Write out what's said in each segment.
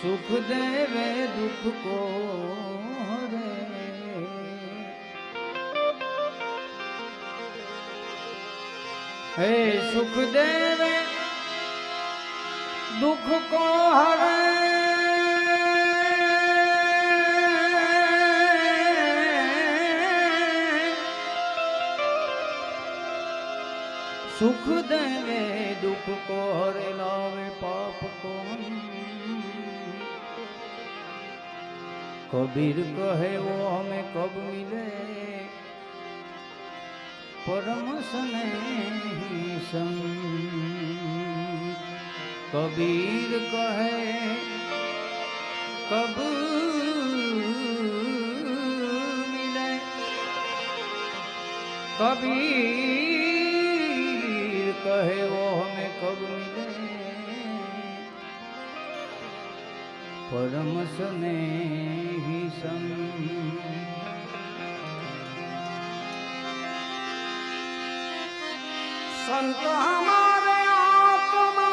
સુખ દેવે દુઃખ કો રે. હે સુખ દેવે દુઃખ કો હરે. સુખ દેવે દુઃખ કો હરે લાવે कबीर कहे वो हमें कब मिले? परम सन कबीर कहे, कब मिले? कबीर कहे वो हमें कब मिले? પરમ સ્નેહી સંગ संत हमारे आत्मा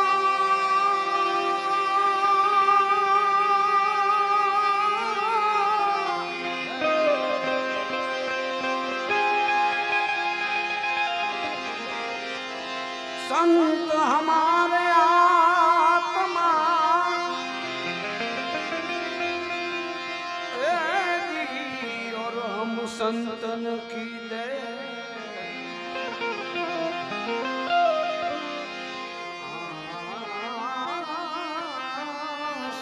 संत हमारे आत्मा संतन की दे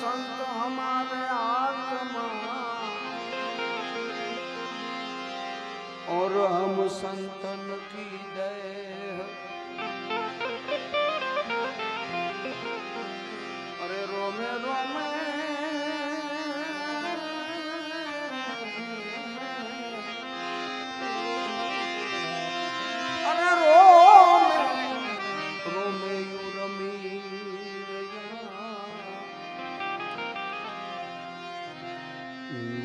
संत हमारे आत्मा और हम संतन की देह Mm.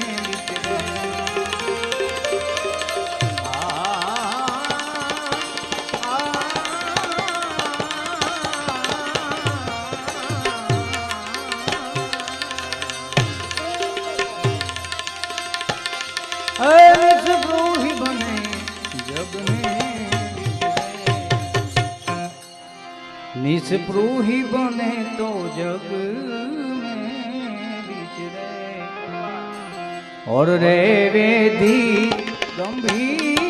निष्पृही बने तो जग में विचरे और रे वेदी गंभीरी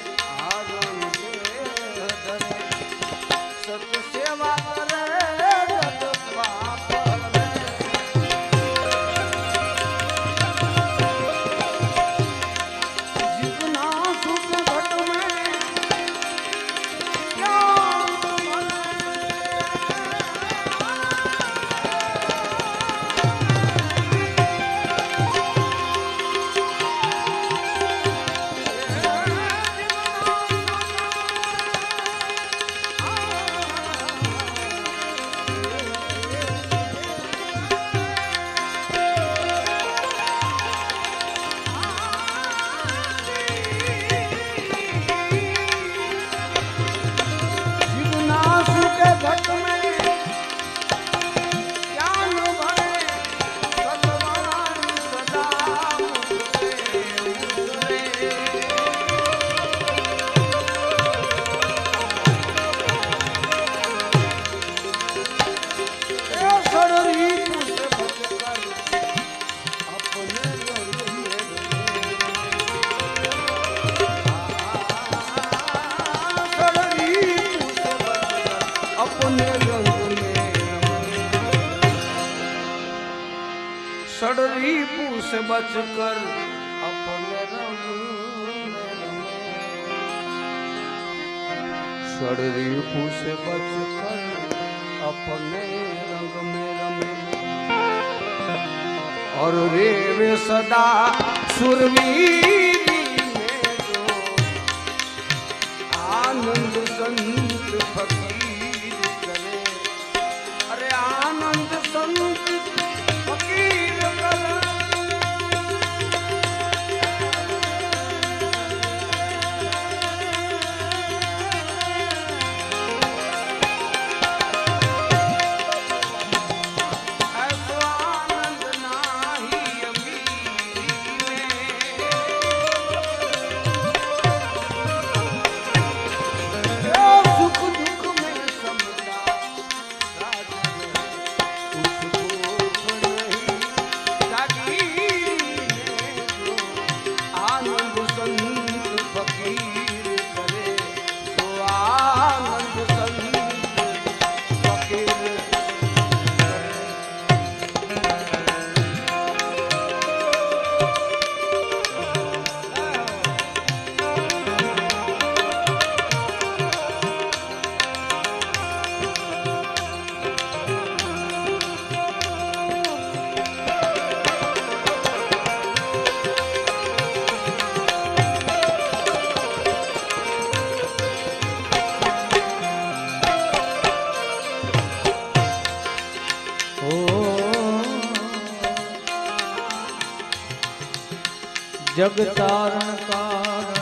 सड़ी पूस बच कर अपने सड़ी पूस बच कर अपने रंग में। रमे और रे रेवे सदा सुरवी જગતારણ કારણ